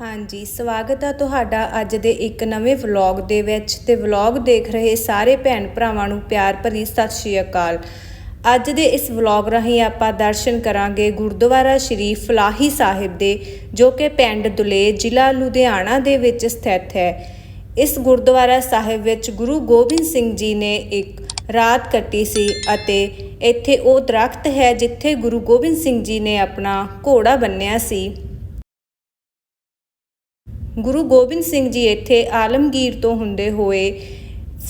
ਹਾਂਜੀ, ਸਵਾਗਤ ਆ ਤੁਹਾਡਾ ਅੱਜ ਦੇ ਇੱਕ ਨਵੇਂ ਵਲੌਗ ਦੇ ਵਿੱਚ ਤੇ ਵਲੌਗ ਦੇਖ ਰਹੇ ਸਾਰੇ ਭੈਣ ਭਰਾਵਾਂ ਨੂੰ ਪਿਆਰ ਭਰੀ ਸਤਿ ਸ਼੍ਰੀ ਅਕਾਲ। ਅੱਜ ਦੇ ਇਸ ਵਲੌਗ ਰਾਹੀਂ ਆਪਾਂ ਦਰਸ਼ਨ ਕਰਾਂਗੇ ਗੁਰਦੁਆਰਾ ਸ਼੍ਰੀ ਫਲਾਹੀ ਸਾਹਿਬ ਦੇ, ਜੋ ਕਿ ਪਿੰਡ ਦੁਲੇ, ਜ਼ਿਲ੍ਹਾ ਲੁਧਿਆਣਾ ਦੇ ਵਿੱਚ ਸਥਿਤ ਹੈ। ਇਸ ਗੁਰਦੁਆਰਾ ਸਾਹਿਬ ਵਿੱਚ ਗੁਰੂ ਗੋਬਿੰਦ ਸਿੰਘ ਜੀ ਨੇ ਇੱਕ ਰਾਤ ਕੱਟੀ ਸੀ ਅਤੇ ਇੱਥੇ ਉਹ ਦਰਖਤ ਹੈ ਜਿੱਥੇ ਗੁਰੂ ਗੋਬਿੰਦ ਸਿੰਘ ਜੀ ਨੇ ਆਪਣਾ ਘੋੜਾ ਬੰਨਿਆ ਸੀ। ਗੁਰੂ ਗੋਬਿੰਦ ਸਿੰਘ ਜੀ ਇੱਥੇ ਆਲਮਗੀਰ ਤੋਂ ਹੁੰਦੇ ਹੋਏ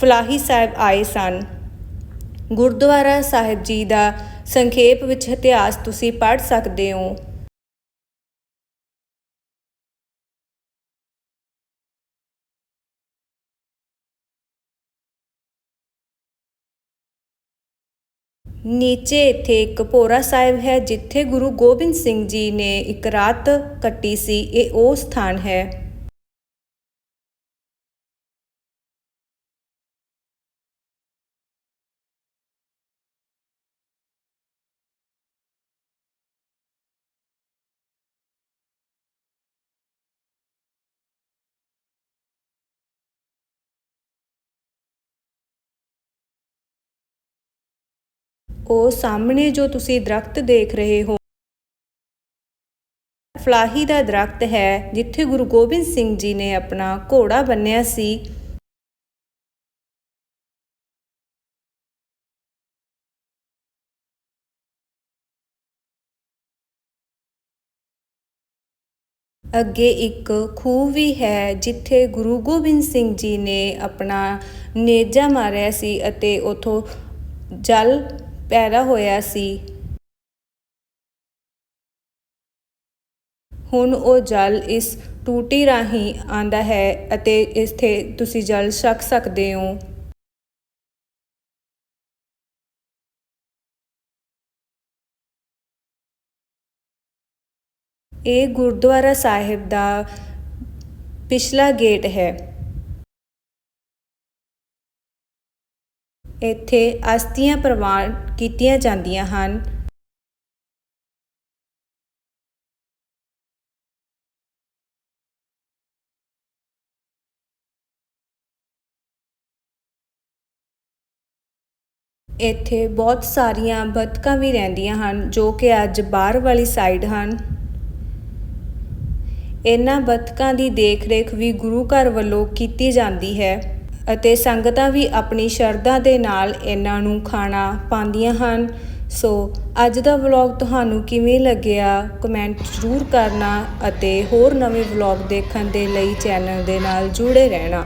ਫਲਾਹੀ ਸਾਹਿਬ ਆਏ ਸਨ। ਗੁਰਦੁਆਰਾ ਸਾਹਿਬ ਜੀ ਦਾ ਸੰਖੇਪ ਵਿੱਚ ਇਤਿਹਾਸ ਤੁਸੀਂ ਪੜ੍ਹ ਸਕਦੇ ਹੋ। ਨੀਚੇ ਇੱਥੇ ਇੱਕ ਭੋਰਾ ਸਾਹਿਬ ਹੈ, ਜਿੱਥੇ ਗੁਰੂ ਗੋਬਿੰਦ ਸਿੰਘ ਜੀ ਨੇ ਇੱਕ ਰਾਤ ਕੱਟੀ ਸੀ। ਇਹ ਉਹ ਸਥਾਨ ਹੈ। ਉਹ ਸਾਹਮਣੇ ਜੋ ਤੁਸੀਂ ਦਰਖਤ ਦੇਖ ਰਹੇ ਹੋ, ਫਲਾਹੀ ਦਾ ਦਰਖਤ ਹੈ ਜਿੱਥੇ ਗੁਰੂ ਗੋਬਿੰਦ ਸਿੰਘ ਜੀ ਨੇ ਆਪਣਾ ਘੋੜਾ ਬੰਨਿਆ ਸੀ। ਅੱਗੇ ਇੱਕ ਖੂਹ ਵੀ ਹੈ ਜਿੱਥੇ ਗੁਰੂ ਗੋਬਿੰਦ ਸਿੰਘ ਜੀ ਨੇ ਆਪਣਾ ਨੇਜਾ ਮਾਰਿਆ ਸੀ ਅਤੇ ਉਥੋਂ ਜਲ ਪੈਦਾ ਹੋਇਆ ਸੀ। ਹੁਣ ਉਹ ਜਲ ਇਸ ਟੂਟੀ ਰਾਹੀਂ ਆਂਦਾ ਹੈ ਅਤੇ ਇੱਥੇ ਤੁਸੀਂ ਜਲ ਛਕ ਸਕਦੇ ਹੋ। ਇਹ ਗੁਰਦੁਆਰਾ ਸਾਹਿਬ ਦਾ ਪਿਛਲਾ ਗੇਟ ਹੈ। ਇੱਥੇ ਅਸਥੀਆਂ ਪ੍ਰਵਾਨ ਕੀਤੀਆਂ ਜਾਂਦੀਆਂ ਹਨ। ਇੱਥੇ ਬਹੁਤ ਸਾਰੀਆਂ ਬਤਕਾਂ ਵੀ ਰਹਿੰਦੀਆਂ ਹਨ, ਜੋ ਕਿ ਅੱਜ ਬਾਹਰ ਵਾਲੀ ਸਾਈਡ ਹਨ। ਇਹਨਾਂ ਬਤਕਾਂ ਦੀ ਦੇਖ-ਰੇਖ ਵੀ ਗੁਰੂ ਘਰ ਵੱਲੋਂ ਕੀਤੀ ਜਾਂਦੀ ਹੈ। ਅਤੇ ਸੰਗਤਾਂ ਵੀ ਆਪਣੀ ਸ਼ਰਧਾ ਦੇ ਨਾਲ ਇਹਨਾਂ ਨੂੰ ਖਾਣਾ ਪਾਉਂਦੀਆਂ ਹਨ। ਸੋ ਅੱਜ ਦਾ ਵਲੌਗ ਤੁਹਾਨੂੰ ਕਿਵੇਂ ਲੱਗਿਆ? ਕਮੈਂਟ ਜ਼ਰੂਰ ਕਰਨਾ ਅਤੇ ਹੋਰ ਨਵੇਂ ਵਲੌਗ ਦੇਖਣ ਦੇ ਲਈ ਚੈਨਲ ਦੇ ਨਾਲ ਜੁੜੇ ਰਹਿਣਾ।